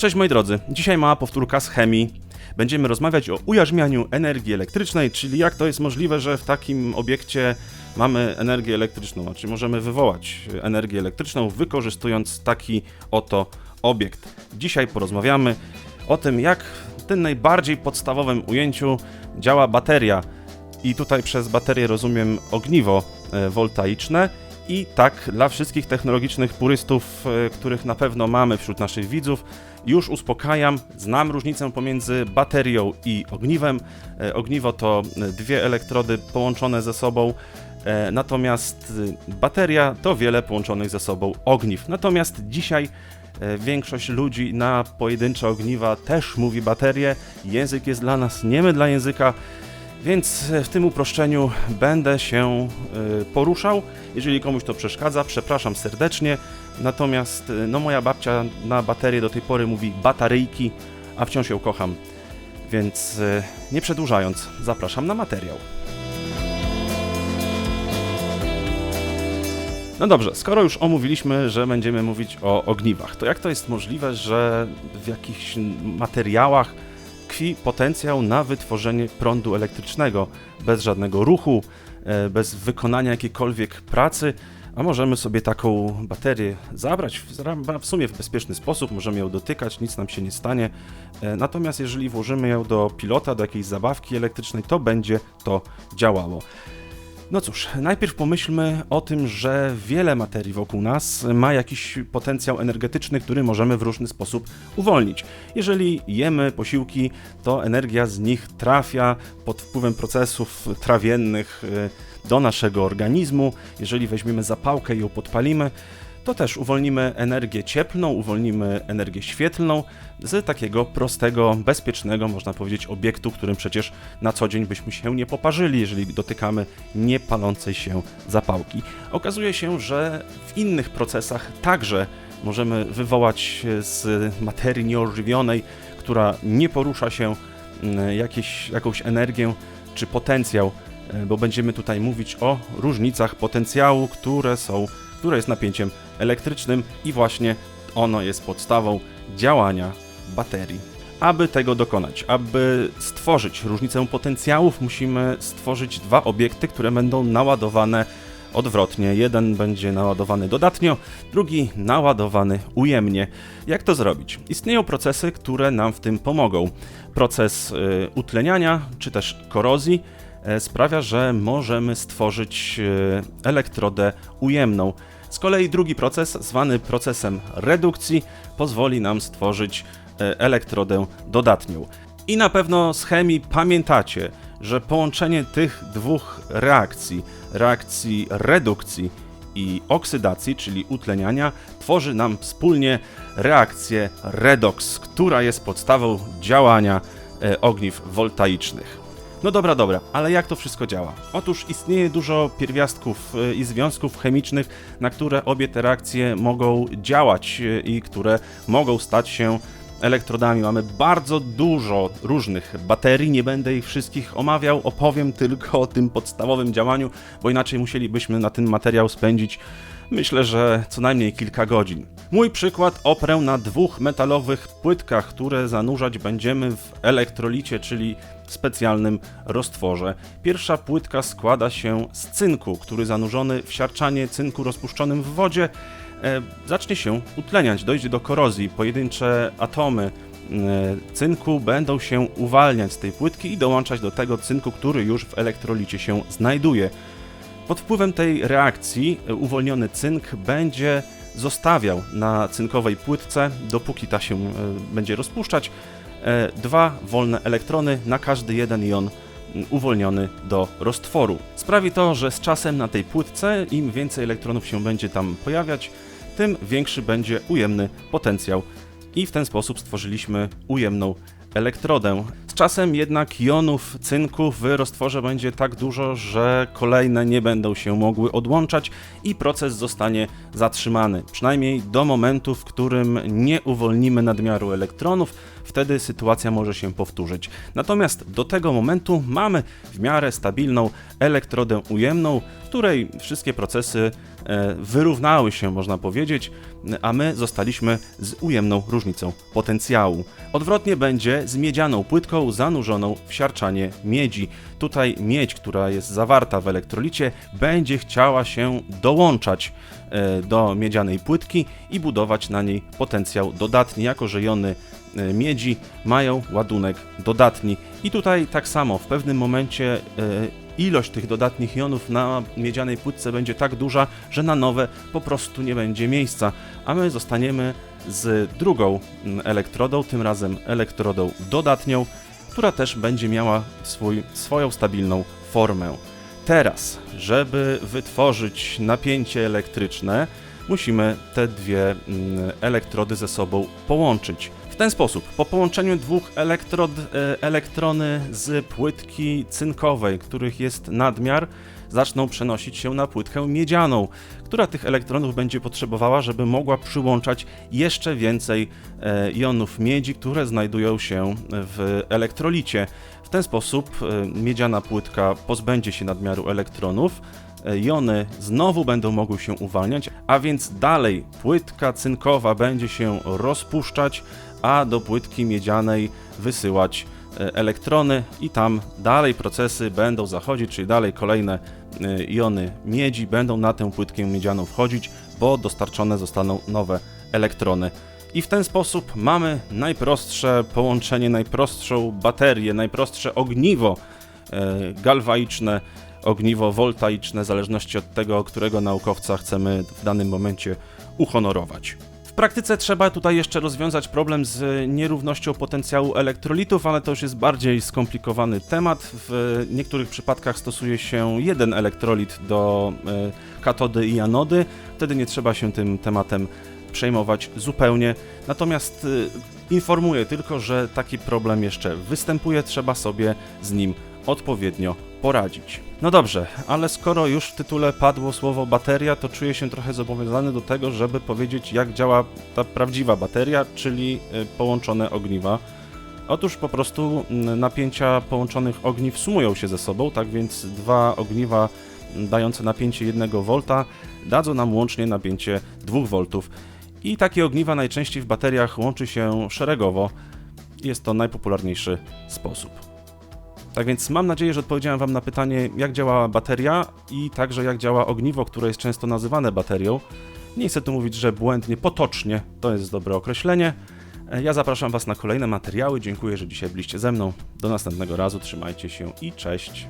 Cześć moi drodzy, dzisiaj mała powtórka z chemii. Będziemy rozmawiać o ujarzmianiu energii elektrycznej, czyli jak to jest możliwe, że w takim obiekcie mamy energię elektryczną, znaczy możemy wywołać energię elektryczną wykorzystując taki oto obiekt. Dzisiaj porozmawiamy o tym, jak w tym najbardziej podstawowym ujęciu działa bateria. I tutaj przez baterię rozumiem ogniwo e, woltaiczne. I tak, dla wszystkich technologicznych purystów, e, których na pewno mamy wśród naszych widzów, już uspokajam, znam różnicę pomiędzy baterią i ogniwem. E, Ogniwo to e, dwie elektrody połączone ze sobą, natomiast bateria to wiele połączonych ze sobą ogniw. Natomiast dzisiaj większość ludzi na pojedyncze ogniwa też mówi baterie. Język jest dla nas niemy dla języka. Więc e, w tym uproszczeniu będę się e, poruszał. Jeżeli komuś to przeszkadza, przepraszam serdecznie. Natomiast e, no moja babcia na baterię do tej pory mówi bataryjki, a wciąż ją kocham. Więc nie przedłużając, zapraszam na materiał. No dobrze, skoro już omówiliśmy, że będziemy mówić o ogniwach, to jak to jest możliwe, że w jakichś materiałach tkwi potencjał na wytworzenie prądu elektrycznego bez żadnego ruchu, e, bez wykonania jakiejkolwiek pracy, a możemy sobie taką baterię zabrać w, sumie w bezpieczny sposób, możemy ją dotykać, nic nam się nie stanie. E, Natomiast jeżeli włożymy ją do pilota, do jakiejś zabawki elektrycznej, to będzie to działało. No cóż, najpierw pomyślmy o tym, że wiele materii wokół nas ma jakiś potencjał energetyczny, który możemy w różny sposób uwolnić. Jeżeli jemy posiłki, to energia z nich trafia pod wpływem procesów trawiennych y, do naszego organizmu. Jeżeli weźmiemy zapałkę i ją podpalimy, to też uwolnimy energię cieplną, uwolnimy energię świetlną z takiego prostego, bezpiecznego, można powiedzieć, obiektu, którym przecież na co dzień byśmy się nie poparzyli, jeżeli dotykamy niepalącej się zapałki. Okazuje się, że w innych procesach także możemy wywołać z materii nieożywionej, która nie porusza się, mm, jakieś, jakąś energię czy potencjał, e, bo będziemy tutaj mówić o różnicach potencjału, które są, które jest napięciem elektrycznym i właśnie ono jest podstawą działania baterii. Aby tego dokonać, aby stworzyć różnicę potencjałów, musimy stworzyć dwa obiekty, które będą naładowane odwrotnie. Jeden będzie naładowany dodatnio, drugi naładowany ujemnie. Jak to zrobić? Istnieją procesy, które nam w tym pomogą. Proces y, utleniania czy też korozji sprawia, że możemy stworzyć e, elektrodę ujemną. Z kolei drugi proces, zwany procesem redukcji, pozwoli nam stworzyć e, elektrodę dodatnią. I na pewno z chemii pamiętacie, że połączenie tych dwóch reakcji, reakcji redukcji i oksydacji, czyli utleniania, tworzy nam wspólnie reakcję redoks, która jest podstawą działania e, ogniw woltaicznych. No dobra, dobra, ale jak to wszystko działa? Otóż istnieje dużo pierwiastków y, i związków chemicznych, na które obie te reakcje mogą działać y, i które mogą stać się elektrodami. Mamy bardzo dużo różnych baterii, nie będę ich wszystkich omawiał, opowiem tylko o tym podstawowym działaniu, bo inaczej musielibyśmy na ten materiał spędzić Myślę, że co najmniej kilka godzin. Mój przykład oprę na dwóch metalowych płytkach, które zanurzać będziemy w elektrolicie, czyli specjalnym roztworze. Pierwsza płytka składa się z cynku, który zanurzony w siarczanie cynku rozpuszczonym w wodzie zacznie się utleniać, dojdzie do korozji. Pojedyncze atomy e, cynku będą się uwalniać z tej płytki i dołączać do tego cynku, który już w elektrolicie się znajduje. Pod wpływem tej reakcji e, uwolniony cynk będzie zostawiał na cynkowej płytce, dopóki ta się e, będzie rozpuszczać, e, dwa wolne elektrony na każdy jeden jon uwolniony do roztworu. Sprawi to, że z czasem na tej płytce im więcej elektronów się będzie tam pojawiać, tym większy będzie ujemny potencjał i w ten sposób stworzyliśmy ujemną elektrodę. Czasem jednak jonów cynku w roztworze będzie tak dużo, że kolejne nie będą się mogły odłączać i proces zostanie zatrzymany. Przynajmniej do momentu, w którym nie uwolnimy nadmiaru elektronów, wtedy sytuacja może się powtórzyć. Natomiast do tego momentu mamy w miarę stabilną elektrodę ujemną, w której wszystkie procesy e, wyrównały się, można powiedzieć, a my zostaliśmy z ujemną różnicą potencjału. Odwrotnie będzie z miedzianą płytką zanurzoną w siarczanie miedzi. Tutaj miedź, która jest zawarta w elektrolicie, będzie chciała się dołączać e, do miedzianej płytki i budować na niej potencjał dodatni, jako że jony e, miedzi mają ładunek dodatni. I tutaj tak samo, w pewnym momencie e, ilość tych dodatnich jonów na miedzianej płytce będzie tak duża, że na nowe po prostu nie będzie miejsca, a my zostaniemy z drugą mm, elektrodą, tym razem elektrodą dodatnią, która też będzie miała swój, swoją stabilną formę. Teraz, żeby wytworzyć napięcie elektryczne, musimy te dwie mm, elektrody ze sobą połączyć. W ten sposób, po połączeniu dwóch elektrod, e, elektrony z płytki cynkowej, których jest nadmiar, zaczną przenosić się na płytkę miedzianą, która tych elektronów będzie potrzebowała, żeby mogła przyłączać jeszcze więcej e, jonów miedzi, które znajdują się w elektrolicie. W ten sposób e, miedziana płytka pozbędzie się nadmiaru elektronów, e, jony znowu będą mogły się uwalniać, a więc dalej płytka cynkowa będzie się rozpuszczać, a do płytki miedzianej wysyłać elektrony i tam dalej procesy będą zachodzić, czyli dalej kolejne e, jony miedzi będą na tę płytkę miedzianą wchodzić, bo dostarczone zostaną nowe elektrony. I w ten sposób mamy najprostsze połączenie, najprostszą baterię, najprostsze ogniwo e, galwaiczne, ogniwo voltaiczne, w zależności od tego, którego naukowca chcemy w danym momencie uhonorować. Praktyce trzeba tutaj jeszcze rozwiązać problem z nierównością potencjału elektrolitów, ale to już jest bardziej skomplikowany temat. W niektórych przypadkach stosuje się jeden elektrolit do e, katody i anody, wtedy nie trzeba się tym tematem przejmować zupełnie. Natomiast y, informuję tylko, że taki problem jeszcze występuje, trzeba sobie z nim odpowiednio poradzić. No dobrze, ale skoro już w tytule padło słowo bateria, to czuję się trochę zobowiązany do tego, żeby powiedzieć, jak działa ta prawdziwa bateria, czyli y, połączone ogniwa. Otóż po prostu napięcia połączonych ogniw sumują się ze sobą, tak więc dwa ogniwa dające napięcie 1 V dadzą nam łącznie napięcie 2 V. I takie ogniwa najczęściej w bateriach łączy się szeregowo. Jest to najpopularniejszy sposób. Tak więc mam nadzieję, że odpowiedziałem Wam na pytanie, jak działa bateria i także jak działa ogniwo, które jest często nazywane baterią. Nie chcę tu mówić, że błędnie, potocznie to jest dobre określenie. Ja zapraszam Was na kolejne materiały. Dziękuję, że dzisiaj byliście ze mną. Do następnego razu, trzymajcie się i cześć.